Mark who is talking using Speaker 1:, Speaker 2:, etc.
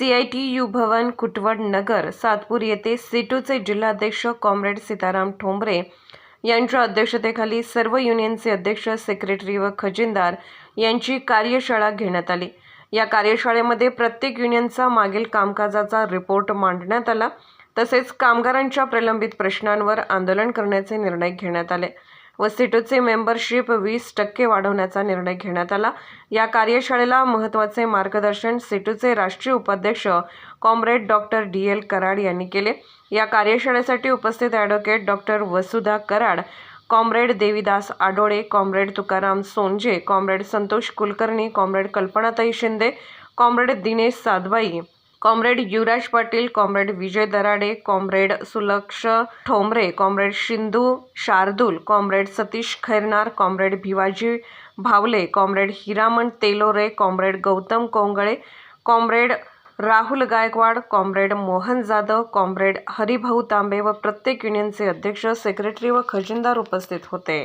Speaker 1: C I T U Bhavan Kutwad Nagar Satpur येथे सिटूचे जिल्हाध्यक्ष कॉम्रेड सीताराम ठोंबरे यांच्या अध्यक्षतेखाली सर्व युनियनचे अध्यक्ष सेक्रेटरी व खजिनदार यांची कार्यशाळा घेण्यात आली. या कार्यशाळेमध्ये प्रत्येक युनियनचा मागील कामकाजाचा रिपोर्ट मांडण्यात आला. तसेच कामगारांच्या प्रलंबित प्रश्नांवर आंदोलन करण्याचे निर्णय घेण्यात आले. व सिटोचे मेंबरशिप वीस टक्के वाढवण्याचा निर्णय घेण्यात आला. या कार्यशाळेला महत्त्वाचे मार्गदर्शन सिटूचे राष्ट्रीय उपाध्यक्ष comrade doctor D L Karad यांनी केले. या कार्यशाळेसाठी उपस्थित advocate doctor Vasudha Karad comrade Devidas Adole comrade Tukaram Sonje comrade Santosh Kulkarni comrade Kalpanatai Shinde comrade Dinesh Sadbai comrade Yuvraj Patil comrade Vijay Darade comrade Sulaksh Thombre comrade Shindu Shardul comrade Satish Khairnar comrade Bhivaji Bhavle comrade Hiraman Telore comrade Gautam Kongle comrade Rahul Gaikwad comrade Mohan Jadhav comrade Haribhau Tambe व प्रत्येक युनियनचे अध्यक्ष secretary व खजिनदार उपस्थित होते.